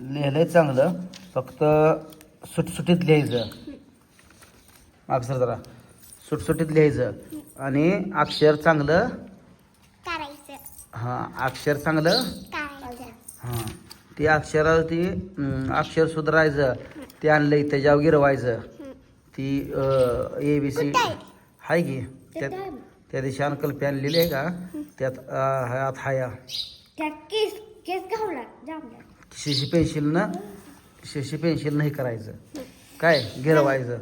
लिहिलंय चांगलं. फक्त सुटसुटीत लिहायचं. अक्षर जरा. सुटसुटीत लिहायचं. आणि अक्षर चांगलं. हां अक्षर चांगलं. हां. ते अक्षरावरती अक्षर सुधारायचं. ते आणलंय त्याच्यावर गिरवायचं. ती ए बी सी? आहे? की? त्यात त्या दिवशी अंकल्पी आणलेली आहे का? त्यात अं, ह्यात हाया. शिशी पेन्सिलनं शिशी पेन्सिलनं हे करायचं. काय? गिरवायचं.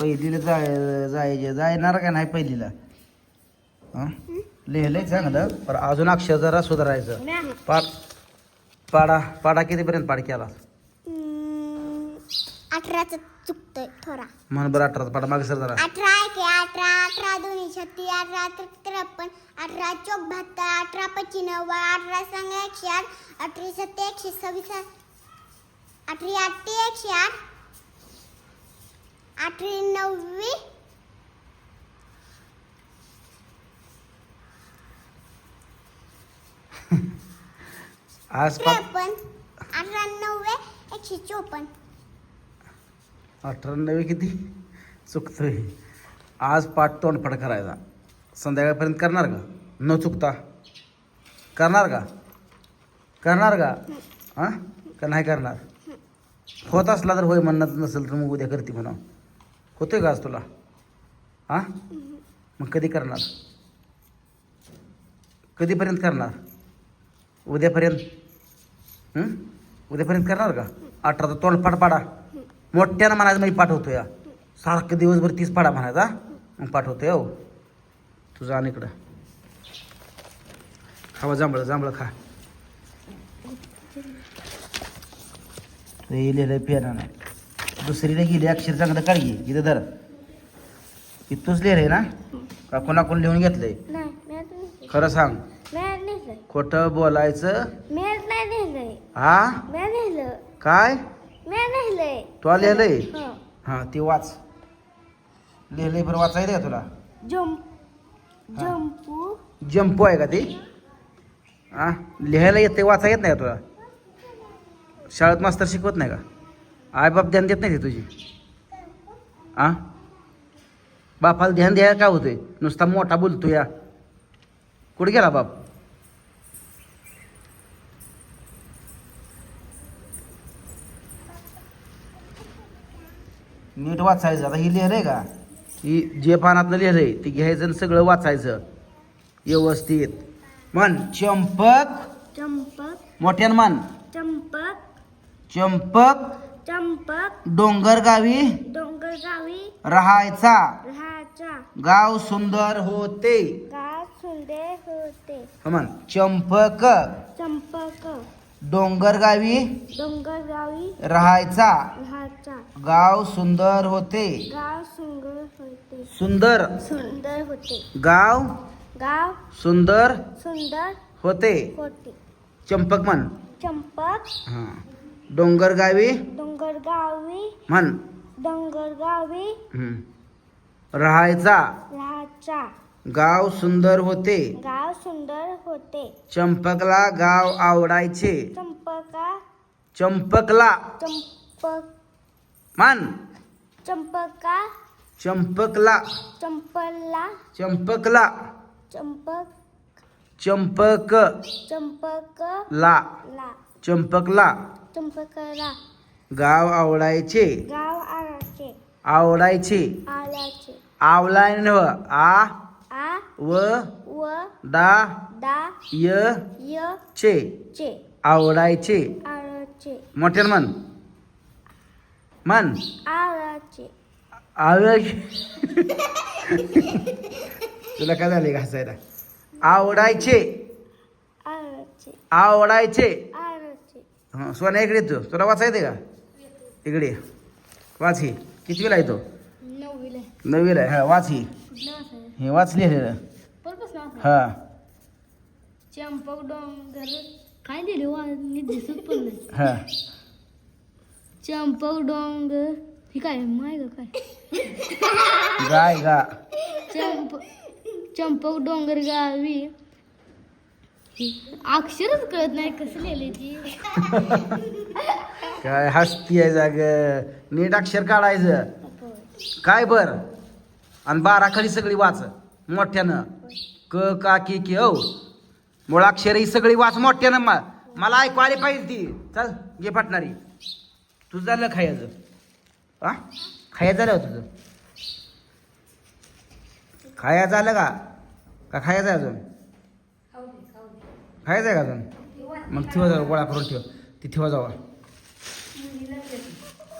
पहिलीला जाय जायचे. जायणार का नाही पहिलीला? लिहिलंय चांगलं. पण अजून अक्षर जरा सुधारायचं. पाठ पाडा पाडा कितीपर्यंत पाड केला? अठराचं. चुकतोय थोडा. म्हण बरं अठरा पाडा मागे सर जरा. अठरा एक अठरा अठरा दोन्ही छत्तीस अठरा त्रेपन्न अठरा चौक बहात्तर अठरा पच्चीस नव्वद अठरा सांग एकशे आठ अठरा सत्ते एकशे सव्वीस अठरा आठ एकशे आठ अठरा नव्वे आज त्रेपन्न अठरा नव्वे एकशे चोपन्न. अठरा किती? चुकतोय. आज पाठ तोंडफड करायचा. संध्याकाळपर्यंत करणार का? न चुकता. करणार का? करणार का? हां? का नाही करणार? होत असला तर होय म्हणत नसेल तर मग उद्या करते म्हणा होतोय का आज तुला? हां? मग कधी करणार? कधीपर्यंत करणार? उद्यापर्यंत? उद्यापर्यंत करणार का? अठरा तर तोंडपाठ पाडा. मोठ्यानं म्हणायचं मी पाठवतो या सारखं दिवसभर तीच पाडा म्हणायचा मग पाठवतोय हो. तुझं आणि इकडं. खावा जांभळं जांभळं खा. रे लिहिलंय पेना नाही दुसरीला गेली अक्षर चांगलं काढ घे इथं धर. इथूच लिहिलंय ना? का कोणाकडून लिहून घेतलंय? खरं सांग. खोटं बोलायचं. हा? लिहिलं काय? लिहिलंय तू लिहिलंय? हं. हा ती वाच. लिहिलंय बरं वाचायला आहे तुला. जम्प. जम्पू जंपो आहे का ती? हा लिहायला येते वाचा येत नाही का तुला? शाळेत मास्तर शिकवत नाही का? आई बाप ध्यान देत नाही ते तुझी? आ? बापाला ध्यान द्यायला का होतोय? नुसता मोठा बोलतो या. कुठे गेला बाप? नीट वाचायचं. आता ही लिहिलंय का? ही जे पानातनं लिहिलंय ते घ्यायचं आणि सगळं वाचायचं. व्यवस्थित. म्हण चंपक. चंपक. मोठ्यान म्हण चंपक. चंपक. चंपक. डोंगर गावी. डोंगरगावी राहायचा. राहायचा. गाव सुंदर होते. गाव सुंदर होते. म्हण चंपक. चंपक. डोंगर गावी डोंगरगावी राहायचा. राहायचा. गाव सुंदर होते. गाव सुंदर होते. सुंदर. सुंदर होते. गाव गाव सुंदर सुंदर होते. होते. चंपक म्हण. चंपक. हा. डोंगर गावी डोंगरगावी म्हण. डोंगरगावी हम्म. राहायचा. राहायचा. गाव सुंदर होते. गाव सुंदर होते. चंपकला गाव आवडायचे. चंपका. चंपकला. चंपक. मान. चंपका. चंपकला. चंपला. चंपकला. चंपक. चंपक. चंपक ला. ला. चंपकला. चंपकला. गाव आवडायचे. गाव आळाचे आवडायचे. आल्याचे आवलाय आ? व व डा दा य य चे. चे. आवडायचे. आळाचे मोठ्यानं म्हण. म्हण. आळाचे आवड तुला काय झाले घासायला आवडायचे. आवडायचे. सोन्या इकडे तू तुला वाचायचे का? इकडे. वाच ही. कितवीला आहे तो? नववीला नववीला हा वाच ही. हे वाचली हा. चंपक डोंगर. काय दिले दिसत पण नाही. हा. चंपक डोंगर. ही काय माय ग काय? गाय गा. चंप चंपक डोंगर गावी. अक्षरच कळत नाही कसं लिहिले ती. काय हसती आहे जाग. नीट अक्षर काढायचं. काय बर? आणि बारा खाली सगळी वाच मोठ्यानं. क का की की औ. मुळाक्षर ही सगळी वाच मोठ्यानं मा मला ऐकू आली पाहिजे ती. चल घे फाटणारी. तुझं झालं खायचं. हा खायचं झालं तुझं. खाया झालं का? का खायचं आहे अजून? खायचं आहे का अजून? मग ठेवा जाऊ गोळा करून ठेव. ती ठेवा जावा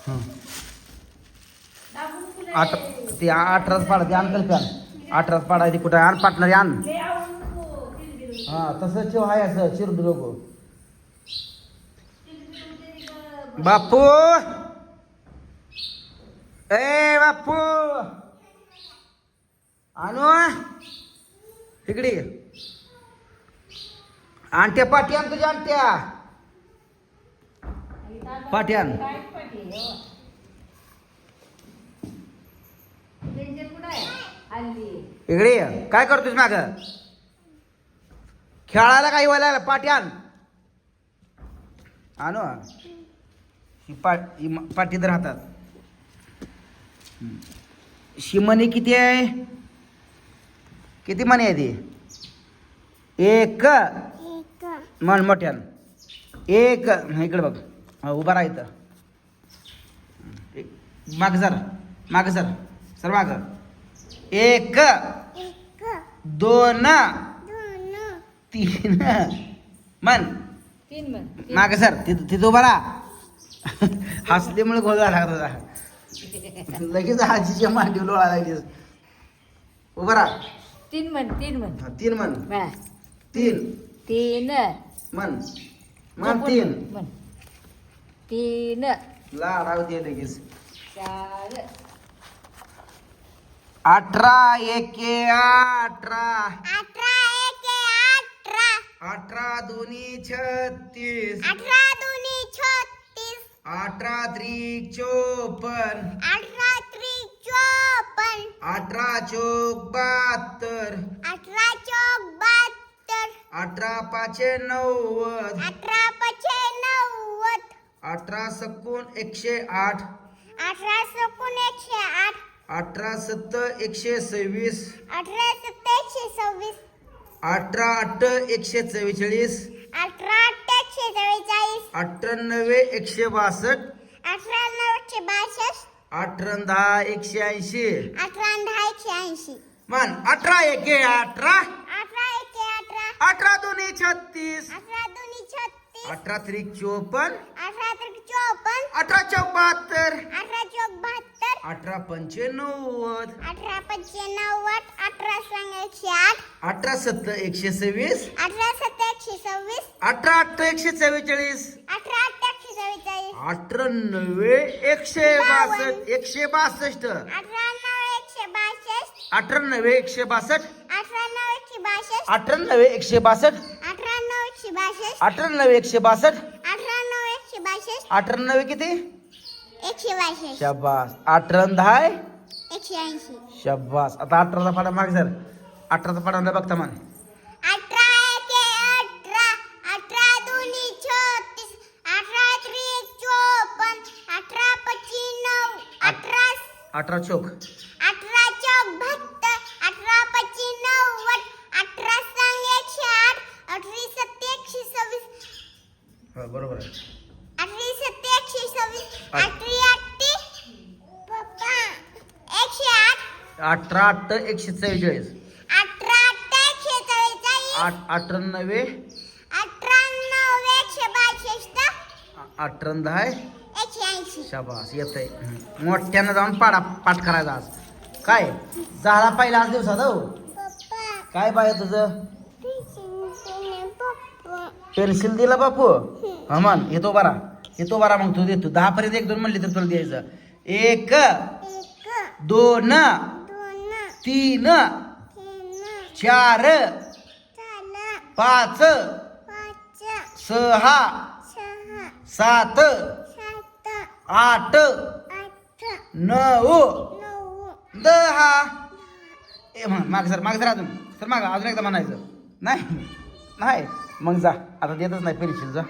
हां. आठ ते अठराच पाडते अंकल प्यान अठराच पाडा ती कुठं? आण पाटणारी आण. हा तसं ठेव हाय असं चिरडू नको बापू! ए बापू! आणू इकडे ये. आणट्या पाट्यान तुझ्या आणट्या पाट्यान इकडे ये. काय करतोस माग? खेळायला काही व्हायला पाट्यान आणू. ही पा ही म- पाटीत राहतात. हम्म. शिमनी किती आहे? किती मणी आहे ती? एक. एक. म्हण मोठ्यान. एक. हा, इकडे बघ. हा, उभा राहा इथं. एक- माग सर माग सर सर माग. एक दोन दोन तीन म्हण तीन म्हण माग सर तिथं तिथं उभा राहा. हसल्यामुळे गोळ झाला तुझा? लगेच आजीच्या मांडी लोळा लागलीस. उभा राहा. तीन म्हण तीन हा, तीन म्हण बळा तीन. तीन. म्हण म्हण? तीन तीन. लाडा होते लगेच. चार. अठरा एके अठरा. अठरा एक अठरा. अठरा दोन्ही छत्तीस. अठरा दोन्ही छत्तीस. अठरा त्रिक चोपन्न. अठरा त्रिक चोपन्न. अठरा चोक बहात्तर. अठरा चौक बहात्तर. अठरा पाचे नव्वद. अठरा पचे नव्वद. अठरा सकून एकशे आठ. अठरा सकून एकशे आठ. अठरा सत्त एकशे सव्वीस. अठरा सत्तर एकशे सव्वीस. अठरा अठ एकशे चव्वेचाळीस. अठरा अठ्ठ एकशे चव्वेचाळीस. अठ्ठ्याण्णवे एकशे बासष्ट. अठरा नऊशे बासष्ट. अठरा दहा एकशे ऐंशी. अठरा दहा एकशे ऐंशी. मन अठरा एके अठरा. अठरा एके अठरा. अठरा दोन्ही छत्तीस. अठरा दोन्ही छत्तीस. अठरा त्रिक चोपन्न. अठरा त्रिक चौपन्न. अठरा चौक बहात्तर अठरा चौक बहात्तर अठरा पंचे नव्वद अठरा पंचे नव्वद अठरा सांग एकशे आठ. अठरा सत्तर एकशे सव्वीस. अठरा सत्तर एकशे सव्वीस. अठरा अठ्ठ एकशे चव्वेचाळीस. अठरा अठ्ठ एकशे चव्वेचाळीस. अठरा नव्वे एकशे बासष्ट. एकशे बासष्ट. अठरा नऊ एकशे बासष्ट. अठरा नव्वे एकशे बासष्ट. अठरा नऊ एकशे बासष्ट. अठरा नव्वे एकशे बासष्ट. बासष्ट. अठरा नव्वे एकशे बासष्ट. अठरा नऊ एकशे बासष्ट. किती? एकशे बासष्ट. शब्बास अठरा दहा एकशे ऐंशी. शब्बास आता अठराचा पाडा माग सर. अठराचा म्हणला बघता मान अठरा एके अठरा. अठरा दोन्ही छत्तीस. अठरा त्रिक चोपन्न. अठरा पच्ची नऊ. अठरा अठरा चौक बहात्तर अठरा पच्ची नव्वद अठरा सांग एकशे आठ अठरी सत्ते एकशे सव्वीस हा, बरोबर आहे अठरी सत्ते एकशे सव्वीस आठ. अठरी अठ्ठी पप्पा एकशे आठ अठरा अठ्ठ एकशे चव्वेचाळीस अठरा अठ्ठा एकशे चव्वेचाळीस आठ अठरा नव्वे अठरा नऊ एकशे बासष्ट. अठरा न दहा एकशे ऐंशी. शाबास येत आहे मोठ्यानं जाऊन पाडा पाठ करायचा आज. काय? झाला पहिला आज दिवसात हो? काय पाहिजे तुझं? पेन्सिल दिला बापू? हा म्हण येतो बरा. येतो बरा मग तू देतो दहा पर्यंत एक दोन म्हणली तर तुला द्यायचं. एक. दोन. तीन चार पाच सहा सात आठ नऊ नऊ दहा. ए म्हण माग सर माग सर अजून. सर माग अजून एकदा म्हणायचं. नाही नाही. मग जा. आता देतच नाही पेन्सिल जा.